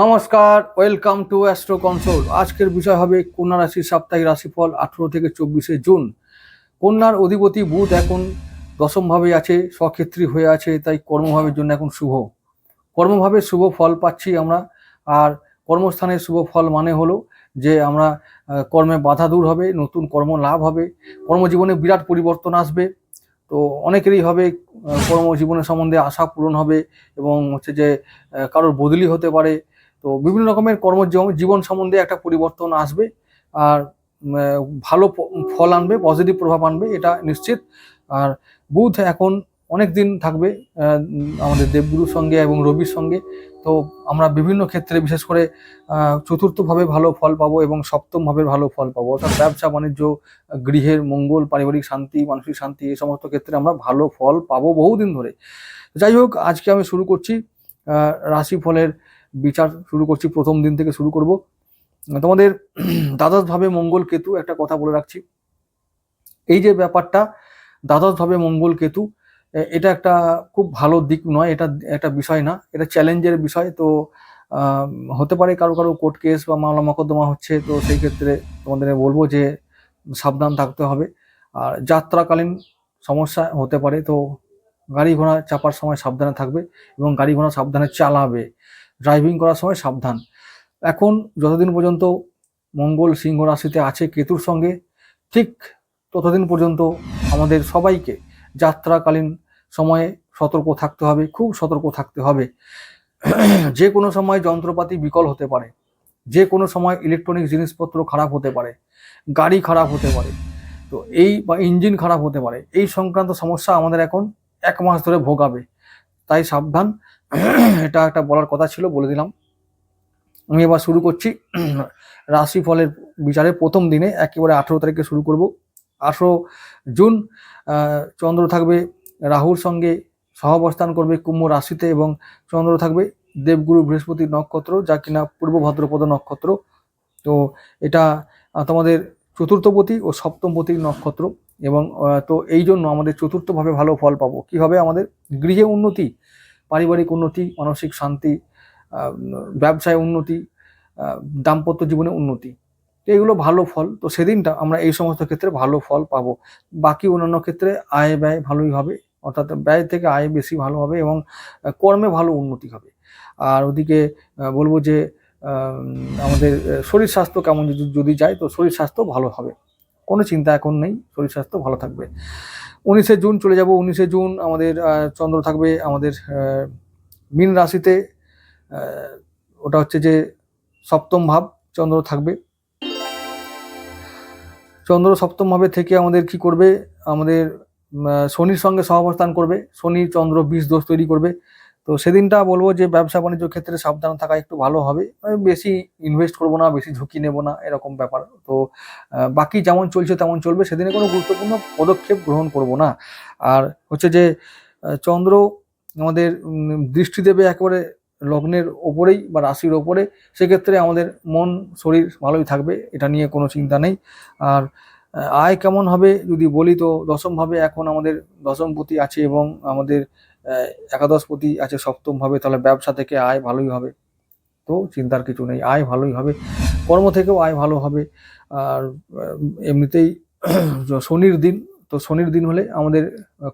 নমস্কার welcome to astro console আজকের বিষয় হবে কন্যা রাশির সাপ্তাহিক রাশিফল আঠেরো থেকে চব্বিশে জুন। কন্যার অধিপতি বুধ এখন দশমভাবে আছে স্বক্ষেত্রী হয়ে আছে, তাই কর্মভাবের জন্য এখন শুভ। কর্মভাবে শুভ ফল পাচ্ছি আমরা, আর কর্মস্থানের শুভ ফল মানে হলো যে আমরা কর্মে বাধা দূর হবে, নতুন কর্ম লাভ হবে, কর্মজীবনে বিরাট পরিবর্তন আসবে। তো অনেকেরই হবে কর্মজীবনের সম্বন্ধে আশা পূরণ হবে এবং হচ্ছে যে কারোর বদলি হতে পারে তো বিভিন্ন রকমের কর্ম জীবন সম্বন্ধে একটা পরিবর্তন আসবে আর ভালো ফল আনবে পজিটিভ প্রভাব আনবে, এটা নিশ্চিত। আর বুধ এখন অনেক দিন থাকবে আমাদের দেবগুরুর সঙ্গে এবং রবির সঙ্গে। তো আমরা বিভিন্ন ক্ষেত্রে বিশেষ করে চতুর্থভাবে ভালো ফল পাবো এবং সপ্তমভাবে ভালো ফল পাবো। অর্থাৎ ব্যবসা, বাণিজ্য, গৃহের মঙ্গল, পারিবারিক শান্তি, মানসিক শান্তি, এই সমস্ত ক্ষেত্রে আমরা ভালো ফল পাবো বহুদিন ধরে। যাই হোক, আজকে আমি শুরু করছি রাশিফলের বিচার শুরু করছি, প্রথম দিন থেকে শুরু করব। তোমাদের দ্বাদশভাবে মঙ্গল কেতু একটা কথা বলে রাখছি। এই যে ব্যাপারটা, দ্বাদশভাবে মঙ্গল কেতু এটা একটা খুব ভালো দিক নয়, এটা একটা বিষয় না, এটা চ্যালেঞ্জের বিষয়। তো হতে পারে কারও কারও কোর্ট কেস বা মামলা মকদ্দমা হচ্ছে, তো সেই ক্ষেত্রে তোমাদের বলব যে সাবধান থাকতে হবে। আর যাত্রাকালীন সমস্যা হতে পারে, তো গাড়ি ঘোড়া চাপার সময় সাবধানে থাকবে এবং গাড়ি ঘোড়া সাবধানে চালাবে। ড্রাইভিং করার সময় সাবধান। এখন যতদিন পর্যন্ত মঙ্গল সিংহ রাশিতে আছে কেতুর সঙ্গে, ঠিক ততদিন পর্যন্ত আমাদের সবাইকে যাত্রাকালীন সময়ে সতর্ক থাকতে হবে, খুব সতর্ক থাকতে হবে। যে কোনো সময় যন্ত্রপাতি বিকল হতে পারে, যে কোনো সময় ইলেকট্রনিক জিনিসপত্র খারাপ হতে পারে, গাড়ি খারাপ হতে পারে, তো এই বা ইঞ্জিন খারাপ হতে পারে, এই সংক্রান্ত সমস্যা আমাদের এখন এক মাস ধরে ভোগাবে। তাই সাবধান এটা একটা বলার কথা ছিল, বলে দিলাম। আমি এবার শুরু করছি। রাশিফলের বিচারে প্রথম দিনে একেবারে আঠেরো তারিখে শুরু করব। আঠেরো জুন চন্দ্র থাকবে রাহুর সঙ্গে, সহাবস্থান করবে কুম্ভ রাশিতে এবং চন্দ্র থাকবে দেবগুরু বৃহস্পতির নক্ষত্র, যা কিনা পূর্ব ভদ্রপদ নক্ষত্র। তো এটা তোমাদের চতুর্থপতি ও সপ্তমপতির নক্ষত্র এবং তো এই জন্য আমাদের চতুর্থভাবে ভালো ফল পাবো। কি হবে আমাদের? গৃহে উন্নতি। পারিবারিক উন্নতি, মানসিক শান্তি ব্যবসায় উন্নতি দাম্পত্য জীবনে উন্নতি। এগুলো ভালো ফল। তো সেদিনটা আমরা এই সমস্ত ক্ষেত্রে ভালো ফল পাবো। বাকি অন্যান্য ক্ষেত্রে আয় ব্যয় ভালোই হবে, অর্থাৎ ব্যয় থেকে আয় বেশি ভালো হবে এবং কর্মে ভালো উন্নতি হবে। আর ওদিকে বলব যে আমাদের শরীর স্বাস্থ্য কেমন যদি যদি যায়, তো শরীর স্বাস্থ্য ভালো হবে। কোনো চিন্তা এখন নেই, শরীর স্বাস্থ্য ভালো থাকবে। উনিশে জুন চলে যাব, উনিশে জুন আমাদের চন্দ্র থাকবে আমাদের মিন রাশিতে। ওটা হচ্ছে যে সপ্তম ভাব, চন্দ্র থাকবে। চন্দ্র সপ্তম ভাবে থেকে আমাদের কি করবে? আমাদের শনির সঙ্গে সহাবস্থান করবে। শনি, চন্দ্র, বিষ দোষ তৈরি করবে। তো সেদিনটা বলব যে ব্যবসা বাণিজ্য ক্ষেত্রে সাবধান থাকা একটু ভালো হবে। আমি বেশি ইনভেস্ট করব না, বেশি ঝুঁকি নেব না, এরকম ব্যাপার। তো বাকি যেমন চলছে তেমন চলবে, সেদিনে কোনো গুরুত্বপূর্ণ পদক্ষেপ গ্রহণ করব না। আর হচ্ছে যে চন্দ্র আমাদের দৃষ্টি দেবে একেবারে লগ্নের ওপরেই বা রাশির ওপরে, সেক্ষেত্রে আমাদের মন, শরীর ভালোই থাকবে, এটা নিয়ে কোনো চিন্তা নেই। আর, আয় কেমন হবে যদি বলি তো দশমভাবে এখন আমাদের দশমপতি আছে এবং আমাদের একাদশপতি আছে সপ্তম সপ্তমভাবে, তাহলে ব্যবসা থেকে আয় ভালোই হবে। তো চিন্তার কিছু নেই, আয় ভালোই হবে। কর্ম থেকেও আয় ভালো হবে। আর এমনিতেই শনির দিন, তো শনির দিন হলে আমাদের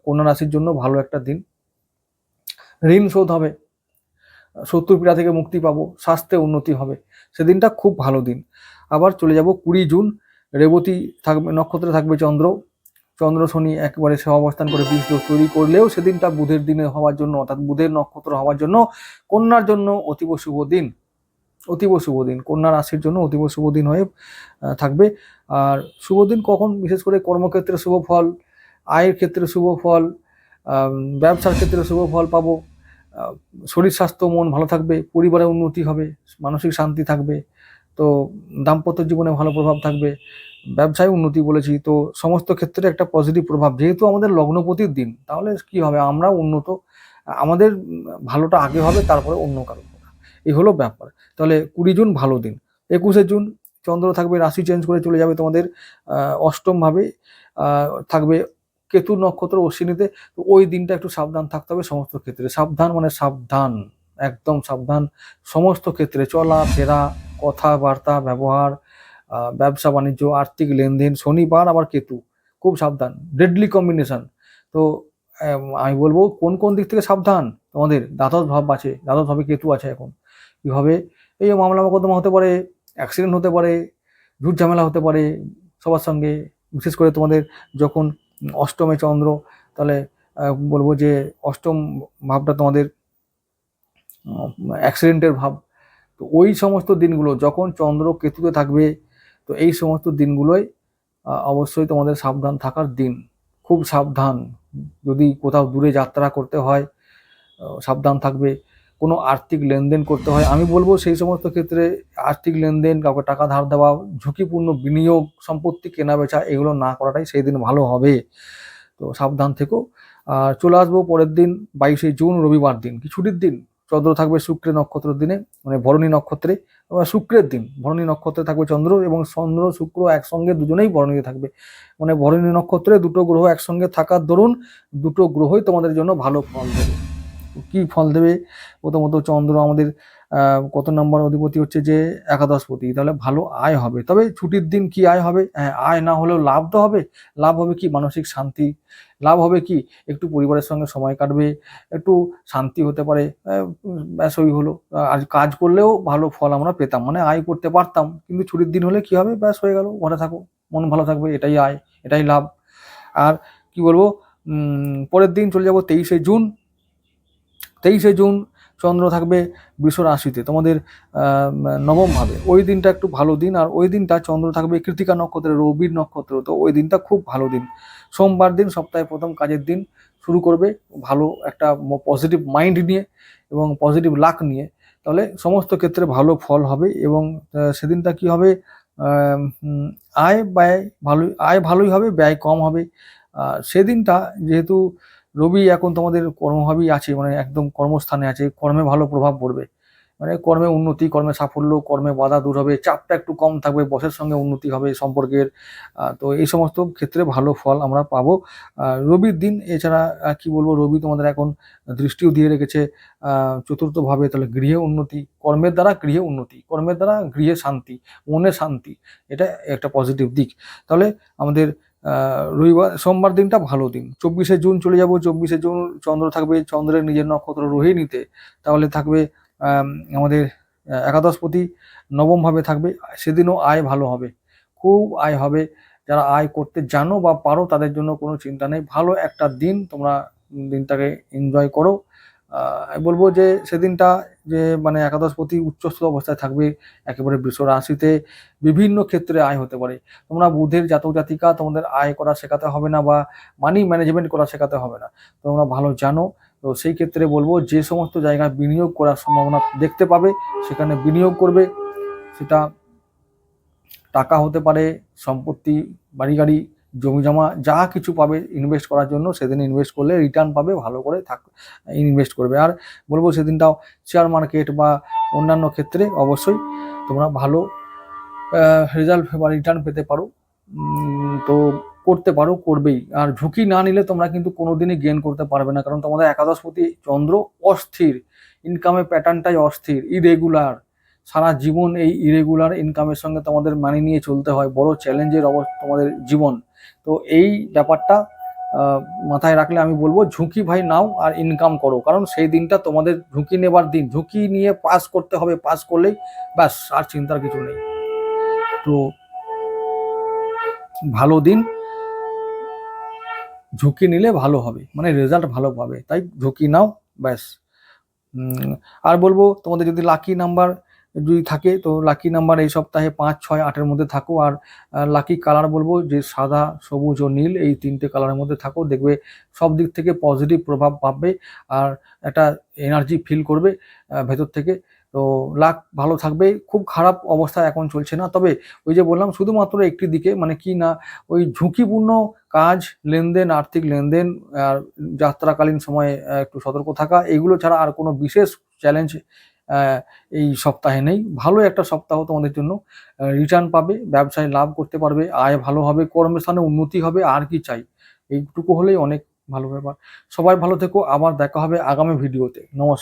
কন্যা রাশির জন্য ভালো একটা দিন। ঋণ শোধ হবে, শত্রু পীড়া থেকে মুক্তি পাবো, স্বাস্থ্যে উন্নতি হবে সেদিনটা খুব ভালো দিন। আবার চলে যাব কুড়ি জুন, রেবতী থাকবে, নক্ষত্রে থাকবে চন্দ্র। চন্দ্র শনি একেবারে সহ অবস্থান করে বীজ দোষ তৈরি করলেও সেদিনটা বুধের দিনে হওয়ার জন্য, অর্থাৎ বুধের নক্ষত্র হওয়ার জন্য কন্যার জন্য অতীব শুভ দিন, অতীব শুভ দিন, কন্যা রাশির জন্য অতীব শুভ দিন হয়ে থাকবে। আর শুভ দিন কখন? বিশেষ করে কর্মক্ষেত্রে শুভ ফল, আয়ের ক্ষেত্রে শুভ ফল ব্যবসার ক্ষেত্রে শুভ ফল পাবো শরীর স্বাস্থ্য মন ভালো থাকবে, পরিবারে উন্নতি হবে, মানসিক শান্তি থাকবে, তো দাম্পত্য জীবনে ভালো প্রভাব থাকবে। ব্যবসায় উন্নতি বলেছি তো সমস্ত ক্ষেত্রে একটা পজিটিভ প্রভাব। যেহেতু আমাদের লগ্নপতির দিন তাহলে কি হবে? আমরা উন্নত আমাদের ভালোটা আগে হবে তারপরে অন্য কারও কথা। এই হলো ব্যাপার। তাহলে কুড়ি জুন ভালো দিন। একুশে জুন চন্দ্র থাকবে রাশি চেঞ্জ করে চলে যাবে তোমাদের আহ, অষ্টম ভাবে থাকবে কেতু নক্ষত্র অশ্বিনীতে। তো ওই দিনটা একটু সাবধান থাকতে হবে সমস্ত ক্ষেত্রে। সাবধান মানে সাবধান একদম সাবধান। সমস্ত ক্ষেত্রে চলা ফেরা কথাবার্তা ব্যবহার ব্যবসা বাণিজ্য, আর্থিক লেনদেন, শনিবার আবার কেতু। খুব সাবধান ডেডলি কম্বিনেশন তো আমি বলব কোন কোন দিক থেকে সাবধান? তোমাদের, দ্বাদশ ভাব আছে, দ্বাদশ ভাবে কেতু আছে এখন। কীভাবে? এই মামলা মোকদ্দমা হতে পারে অ্যাক্সিডেন্ট হতে পারে, ঝুট ঝামেলা হতে পারে, সবার সঙ্গে, বিশেষ করে তোমাদের যখন অষ্টমে চন্দ্র, তাহলে বলব যে অষ্টম ভাবটা তোমাদের অ্যাক্সিডেন্টের ভাব। তো ওই সমস্ত দিনগুলো, যখন চন্দ্র কেতুতে থাকবে তো এই সমস্ত দিনগুলোই অবশ্যই তোমাদের সাবধান থাকার দিন। খুব সাবধান। যদি কোথাও দূরে যাত্রা করতে হয় সাবধান থাকবে। কোনো আর্থিক লেনদেন করতে হয়। আমি বলব সেই সমস্ত ক্ষেত্রে আর্থিক লেনদেন, কাউকে টাকা ধার দেওয়া, ঝুঁকিপূর্ণ বিনিয়োগ সম্পত্তি কেনা বেচা, এগুলো না করাটাই সেই দিন ভালো হবে। তো সাবধান থেকো। আর চলে আসব পরের দিন, বাইশে জুন, রবিবার দিন। কি ছুটির দিন? চন্দ্র থাকবে শুক্র নক্ষত্রের দিনে মানে ভরণী নক্ষত্রে শুক্রের দিন, ভরণী নক্ষত্রে থাকবে চন্দ্র এবং চন্দ্র, শুক্র একসঙ্গে দুজনেই ভরণীতে থাকবে। মানে ভরণী নক্ষত্রে দুটো গ্রহ একসঙ্গে থাকার দরুন, দুটো গ্রহই তোমাদের জন্য ভালো ফল দেবে। কি ফল দেবে? প্রথমত চন্দ্র আমাদের কত নম্বর অধিপতি হচ্ছে যে একাদশপতি, তাহলে ভালো আয় হবে। তবে ছুটির দিন কি আয় হবে? হ্যাঁ আয় না হলেও লাভ তো হবে। লাভ হবে কি? মানসিক শান্তি। লাভ হবে কি? একটু পরিবারের সঙ্গে সময় কাটবে, একটু শান্তি হতে পারে। ব্যাস হলো। আর কাজ করলেও ভালো ফল আমরা পেতাম মানে আয় করতে পারতাম। কিন্তু ছুটির দিন হলে কি হবে? ব্যাস, হয়ে গেল, ঘরে থাকো, মন ভালো থাকবে, এটাই আয়, এটাই লাভ। আর কি বলব? পরের দিন চলে যাব তেইশে জুন। তেইশে জুন চন্দ্র থাকবে বৃষ রাশিতে, তোমাদের নবম ভাবে। ওই দিনটা একটু ভালো দিন, আর ওই দিনটা চন্দ্র থাকবে কৃতিকা নক্ষত্রে রবির নক্ষত্র, তো ওই দিনটা খুব ভালো দিন। সোমবার দিন সপ্তাহে প্রথম কাজের দিন শুরু করবে ভালো একটা পজিটিভ মাইন্ড নিয়ে এবং পজিটিভ লাক নিয়ে। তাহলে সমস্ত ক্ষেত্রে ভালো ফল হবে এবং সেদিনটা কি হবে? আয় ব্যয় ভালোই, আয় ভালোই হবে, ব্যয় কম হবে। সেদিনটা যেহেতু রবি এখন তোমাদের কর্মভাবেই আছে মানে একদম কর্মস্থানে আছে, কর্মে ভালো প্রভাব পড়বে। মানে কর্মে উন্নতি, কর্মে সাফল্য, কর্মে বাধা দূর হবে, চাপটা একটু কম থাকবে, বসের সঙ্গে উন্নতি হবে সম্পর্কের তো এই সমস্ত ক্ষেত্রে ভালো ফল আমরা পাবো। রবির দিন, এছাড়া কি বলব, রবি তোমাদের এখন দৃষ্টিও দিয়ে রেখেছে চতুর্থভাবে তাহলে গৃহে উন্নতি, কর্মের দ্বারা গৃহে উন্নতি, কর্মের দ্বারা গৃহে শান্তি, মনে শান্তি, এটা একটা পজিটিভ দিক। তাহলে আমাদের রবিবার, সোমবার দিনটা ভালো দিন। চব্বিশে জুন চলে যাব, চব্বিশে জুন চন্দ্র থাকবে, চন্দ্রের নিজের নক্ষত্র রোহিণীতে। তাহলে থাকবে আমাদের একাদশপতি নবমভাবে থাকবে। সেদিনও আয় ভালো হবে। খুব আয় হবে। যারা আয় করতে জানো বা পারো, তাদের জন্য কোনো চিন্তা নেই। ভালো একটা দিন তোমরা দিনটাকে এনজয় করো। আমি বলব যে সেদিনটা যে মানে একাদশপতি উচ্চস্থ অবস্থায় থাকবে, একেবারে বৃষ রাশিতে বিভিন্ন ক্ষেত্রে আয় হতে পারে। তোমরা বুধের জাতক জাতিকা, তোমাদের আয় করা শেখাতে হবে না বা মানি ম্যানেজমেন্ট করা শেখাতে হবে না। তোমরা ভালো জানো, তো সেই ক্ষেত্রে বলব যে সমস্ত জায়গায় বিনিয়োগ করার সম্ভাবনা দেখতে পাবে, সেখানে বিনিয়োগ করবে। সেটা টাকা হতে পারে, সম্পত্তি, বাড়ি গাড়ি জমি জমা যা কিছু পাবে ইনভেস্ট করার জন্য সেদিন ইনভেস্ট করলে রিটার্ন পাবে, ভালো করে থাক ইনভেস্ট করবে। আর বলব সেদিনটাও শেয়ার মার্কেট বা অন্যান্য ক্ষেত্রে অবশ্যই তোমরা ভালো রেজাল্ট বা রিটার্ন পেতে পারো। তো করতে পারো, করবেই। আর ঝুঁকি না নিলে তোমরা কিন্তু কোনোদিনই গেন করতে পারবে না, কারণ তোমাদের একাদশপতি চন্দ্র অস্থির। ইনকামের প্যাটার্নটাই অস্থির ইরেগুলার সারা জীবন এই ইরেগুলার ইনকামের সঙ্গে তোমাদের মানিয়ে নিয়ে চলতে হয়, বড় চ্যালেঞ্জের অবস্থা তোমাদের জীবন। তো এই ব্যাপারটা মাথায় রাখলে আমি বলব, ঝুঁকি ভাই নাও আর ইনকাম করো। কারণ সেই দিনটা তোমাদের ঝুঁকি নেবার দিন। ঝুঁকি নিয়ে পাস করতে হবে পাস করলেই ব্যাস, আর চিন্তার কিছু নেই। তো ভালো দিন, ঝুঁকি নিলে ভালো হবে। মানে রেজাল্ট ভালো পাবে। তাই ঝুঁকি নাও, ব্যাস। আর বলব, তোমাদের যদি লাকি নাম্বার যদি থাকে, তো লাকি নাম্বার এই সপ্তাহে পাঁচ, ছয়, আটের মধ্যে থাকো। আর লাকি কালার বলব, যে সাদা, সবুজ ও নীল, এই তিনটে কালারের মধ্যে থাকো। দেখবে সব দিক থেকে পজিটিভ প্রভাব পাবে আর একটা এনার্জি ফিল করবে ভেতর থেকে। তো লাক ভালো থাকবে। খুব খারাপ অবস্থা এখন চলছে না। তবে ওই যে বললাম, শুধুমাত্র একটি দিকে মানে কি না, ওই ঝুঁকিপূর্ণ কাজ, লেনদেন, আর্থিক লেনদেন, আর যাত্রাকালীন সময়ে একটু সতর্ক থাকা, এগুলো ছাড়া আর কোনো বিশেষ চ্যালেঞ্জ এই সপ্তাহে নেই। ভালো একটা সপ্তাহ তোমাদের জন্য। রিটার্ন পাবে, ব্যবসায় লাভ করতে পারবে, আয় ভালো হবে, কর্মস্থানে উন্নতি হবে, আর কি চাই। এইটুকু হলেই অনেক ভালো ব্যাপার। সবাই ভালো থেকো, আবার দেখা হবে আগামী ভিডিওতে নমস্কার।